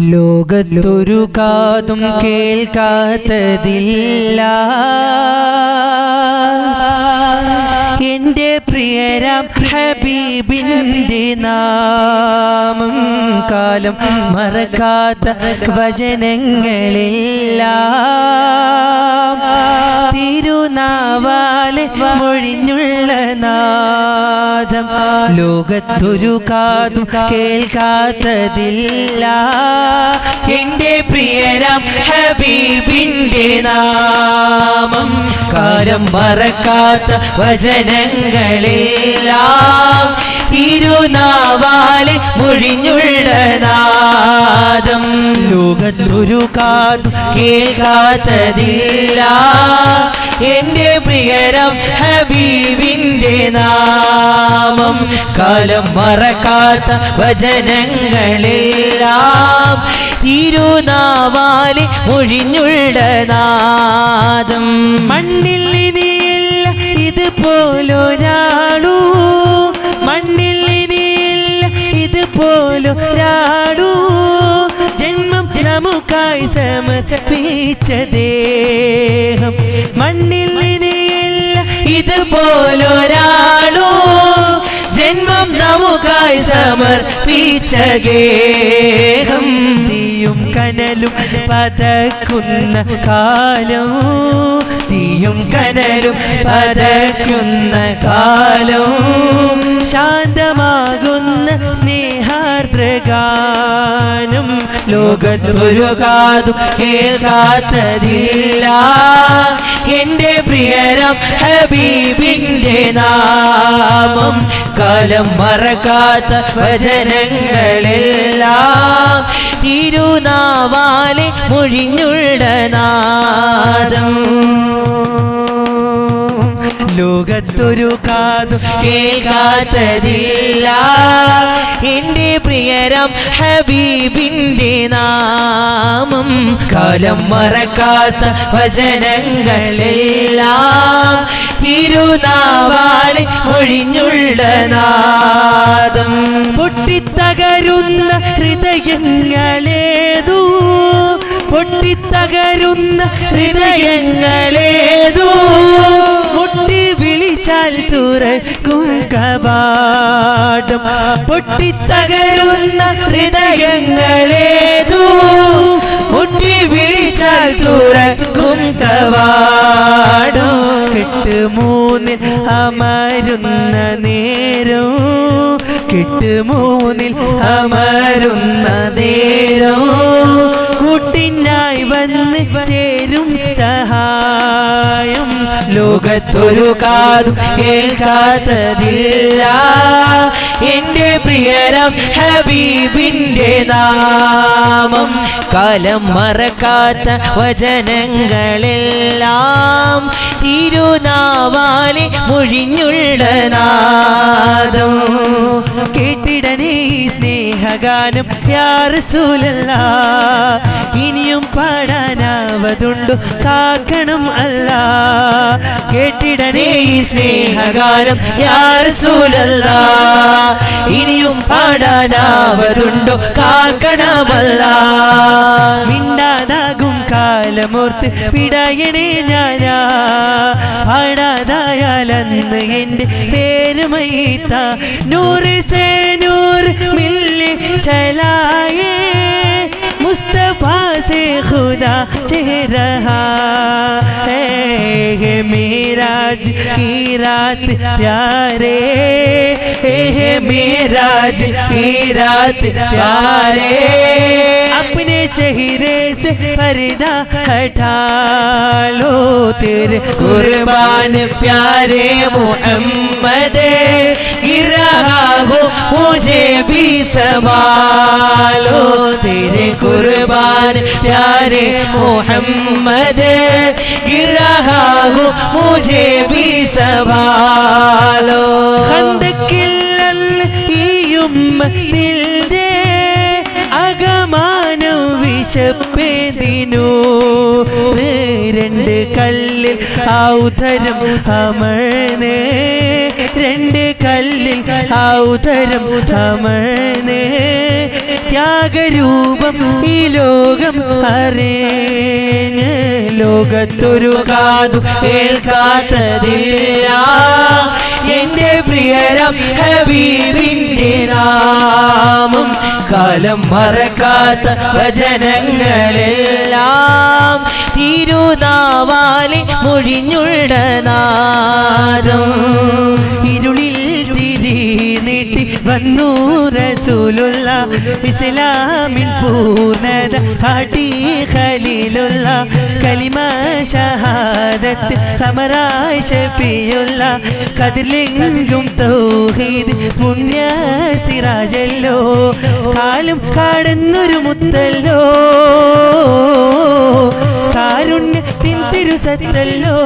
ലോകത്തൊരു കാതും കേൾക്കാത്തതില്ല. എന്റെ പ്രിയരാം ഹബീബിന്റെ നാമം കാലം മറക്കാത്ത വചനങ്ങളില്ല തിരുനാവാലെ മൊഴിഞ്ഞുള്ള നാദം ലോകത്തൊരു കാതു കേൾക്കാത്തതില്ല. എന്റെ പ്രിയരാം ഹബീബിന്റെ നാമം കാലം മറക്കാത്ത വചനങ്ങളെല്ലാം തിരുനാവാലെ മുഴിഞ്ഞുള്ളതാദം ലോകത്തൊരു കാതു കേൾക്കാത്തതില്ല. എന്റെ പ്രിയരം ഹബീബിന്റെ നാമം. കാലം മറക്കാത്ത വചനങ്ങളെല്ലാം തിരുനാവാലി മുഴിഞ്ഞുള്ളതാദം മണ്ണിൽ ഇനിയില്ല ഇതുപോലൊരാളൂ. മണ്ണിൽ ഇനിയില്ല ജന്മം നമുക്കായി സമർപ്പിച്ച ദേഹം മണ്ണിൽ ഇനിയില്ല നമുക്കായി സമർപ്പിച്ച ഗേഹം തീയും കനലും പതക്കുന്ന കാലം. തീയും കനലും പതക്കുന്ന കാലം. ശാന്തമാകുന്ന സ്നേഹാർദ്രഗാനം ലോകത്തൊരു കാതു കേൾക്കാത്തതില്ല. എന്റെ പ്രിയരം ഹബീബിന്റെ നാമം കാലം മറക്കാത്ത വചനങ്ങളെല്ലാം. തിരുനാവാലെ മൊഴിഞ്ഞുള്ള നാദം. ലോകത്തൊരു കാതു കേൾക്കാത്തതില്ല. എന്റെ പ്രിയരം ഹബീബിന്റെ നാമം കാലം മറക്കാത്ത വചനങ്ങളെല്ലാം തിരുനാവാളി ഒഴിഞ്ഞുള്ള നാദം. പൊട്ടിത്തകരുന്ന ഹൃദയങ്ങളേതു? പൊട്ടിത്തകരുന്ന ഹൃദയങ്ങളേതു? തുറക്കും കവാടം. പൊട്ടിത്തകരുന്ന ഹൃദയങ്ങളേതു മുട്ടി വിളിച്ചാൽ തുറക്കും കവാടം. കെട്ട് മൂന്നിൽ അമരുന്ന നേരം. കെട്ട് മൂന്നിൽ അമരുന്ന നേരം. കൂട്ടിനായി വന്ന് ചേരും സഹായം. ലോകത്തൊരു കാതു കേൾക്കാത്തതില്ല. എന്റെ പ്രിയരം ഹബീബിന്റെ നാമം. കാലം മറക്കാത്ത വചനങ്ങളെല്ലാം തിരുനാവാലി മൊഴിഞ്ഞുള്ള നാദം. കേട്ടിടനേ സ്നേഹഗാനം യാറസൂലല്ല ഇനിയും പാടാനാവതുണ്ടു കാക്കണം അല്ല. കേട്ടിടനേ ഈ സ്നേഹഗാനം. യാസൂലല്ല ഇനിയും പാടാനാവതുണ്ടു. കാക്കണമല്ല. മിണ്ടാതാകും കാലമോർത്ത് പിടയണേ ഞാനാ. പാടാതായാലെന്ന് എന്റെ പേര് മൈത്ത നൂറ് സേ നൂറ് ചലാ रहा है। मेराज की रात, प्यारे। है मेराज की रात, प्यारे। अपने चेहरे से पर्दा हटा लो तेरे कुर्बान, प्यारे मोहम्मद। गिर रहा हो, मुझे भी तेरे कुर्बान प्यारे मोहम्मद गिर रहा हो मुझे भी संभालो खंदकिल ഈ ഉമ്മത്തിൻ്റെ അകമാനം വിശപ്പേതിനു രണ്ട് കല്ലിൽ ഔതരം അമഴ്ന്നേ രണ്ട് കല്ലിൽ ഔതരം അമഴ്ന്നേ ത്യാഗരൂപം ഈ ലോകം അറിഞ്ഞ് ലോകത്തൊരു കാതു കേൾക്കാത്തതില്ല എന്റെ പ്രിയരം ഹബീബിന്റെ നാമം. കാലം മറക്കാത്ത വചനങ്ങളെല്ലാം തിരുനാവാലി മൊഴിഞ്ഞുള്ള നാദം. ഇരുളിൽ നീട്ടി വന്നു റസൂലുള്ള ഇസ്ലാമിൻ പൂർണത കാട്ടി ഖലീലുള്ള കലിമ ഷഹാദത്ത് തമറായി ഷഫിയുള്ള കതിലെങ്കും തൗഹീദ് പുണ്യ സിറാജല്ലോ കാലും കാടുന്നൊരു മുത്തല്ലോ കാരുണ്യത്തിൻ തിരുസത്തല്ലോ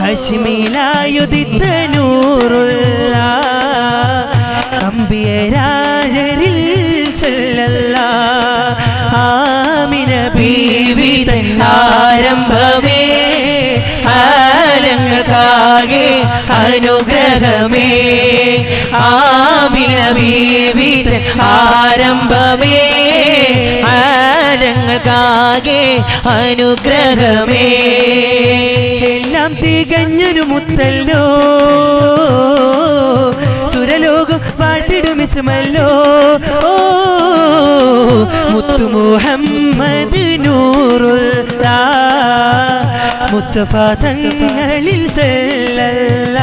ഹഷിമിലായുദിത്ത നൂറുള്ള അമ്പിയ രാജരിൽ സല്ലല്ല ആമിന ബീവി തൻ ആരംഭമേ ആലങ്ങൾക്കാകെ അനുഗ്രഹമേ. ആമിന ബീവി തൻ ആരംഭമേ ആരങ്ങൾക്കാകെ അനുഗ്രഹമേ. എല്ലാം തികഞ്ഞൊരു മുത്തല്ലോ. സുരലോകം പാട്ടിടുമിസുമല്ലോ ഓ മുത്തു മുഹമ്മദ് നൂറുള്ള മുസ്തഫ തങ്ങളിൽ സല്ലല്ല.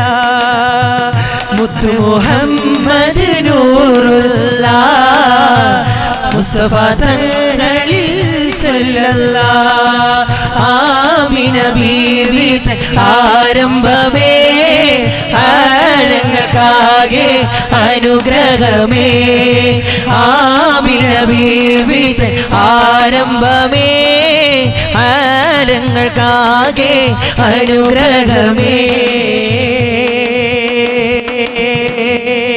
മുത്തു മുഹമ്മദ് നൂറുള്ള മുസ്തഫ തങ്ങളിൽ സല്ലല്ല. ആമിന ബീവി തൻ ആരംഭമേ ആലങ്ങൾക്കാകെ അനുഗ്രഹമേ. ആമിന ബീവി തൻ ആരംഭമേ ആലങ്ങൾക്കാകെ അനുഗ്രഹമേ. Amén.